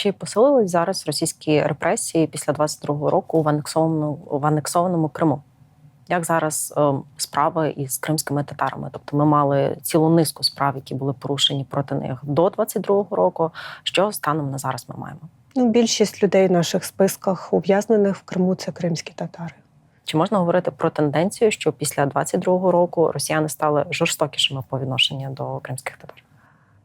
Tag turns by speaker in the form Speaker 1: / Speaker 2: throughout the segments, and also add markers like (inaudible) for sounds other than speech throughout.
Speaker 1: Чи посилились зараз російські репресії після 22-го року в анексованому, в анексованому Криму? Як зараз е, справи із кримськими татарами? Тобто ми мали цілу низку справ, які були порушені проти них до 22-го року. Що станом на зараз ми маємо?
Speaker 2: Ну, більшість людей в наших списках ув'язнених в Криму це кримські татари.
Speaker 1: Чи можна говорити про тенденцію, що після 22-го року росіяни стали жорстокішими по відношенню до кримських татар?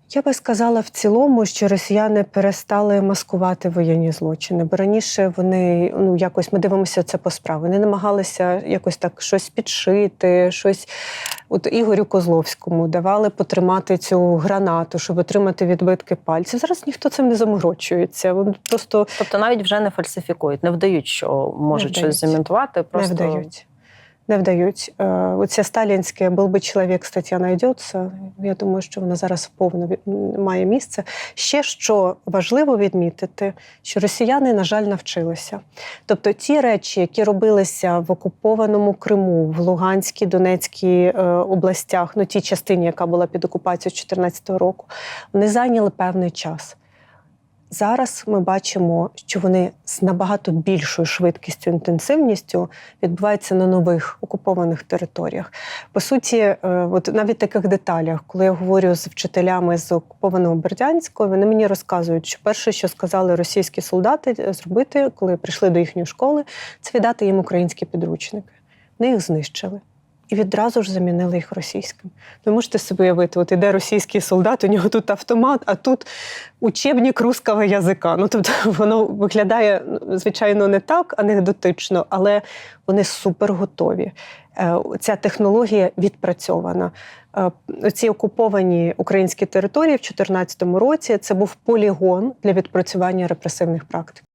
Speaker 2: Я би сказала в цілому, що росіяни перестали маскувати воєнні злочини, бо раніше вони ну якось ми дивимося це по справі. Вони намагалися якось так щось підшити, щось. От Ігорю Козловському давали потримати цю гранату, щоб отримати відбитки пальців. Зараз ніхто цим не заморочується. Вони просто
Speaker 1: Тобто навіть вже не фальсифікують, не вдають, що можуть
Speaker 2: вдають.
Speaker 1: щось замінтувати. Просто
Speaker 2: не вдають. Не вдають. Е, Оце сталінське «Был би чоловік, стаття знайдеться. Я думаю, що вона зараз повно має місце. Ще що важливо відмітити, що росіяни, на жаль, навчилися. Тобто ті речі, які робилися в окупованому Криму, в Луганській, Донецькій е, областях, ну тій частині, яка була під окупацією 2014 року, вони зайняли певний час. Зараз ми бачимо, що вони з набагато більшою швидкістю інтенсивністю відбуваються на нових окупованих територіях. По суті, е, от навіть в таких деталях, коли я говорю з вчителями з окупованого Бердянського, вони мені розказують, що перше, що сказали російські солдати е, зробити, коли прийшли до їхньої школи, це віддати їм українські підручники. Вони їх знищили. І відразу ж замінили їх російським. Ви можете собі уявити, от іде російський солдат, у нього тут автомат, а тут учебник русского язика. Ну тобто (laughs) воно виглядає, звичайно, не так анекдотично, але вони супер готові. Е, Ця технологія відпрацьована. Е, Ці окуповані українські території в 2014 році це був полігон для відпрацювання репресивних практик.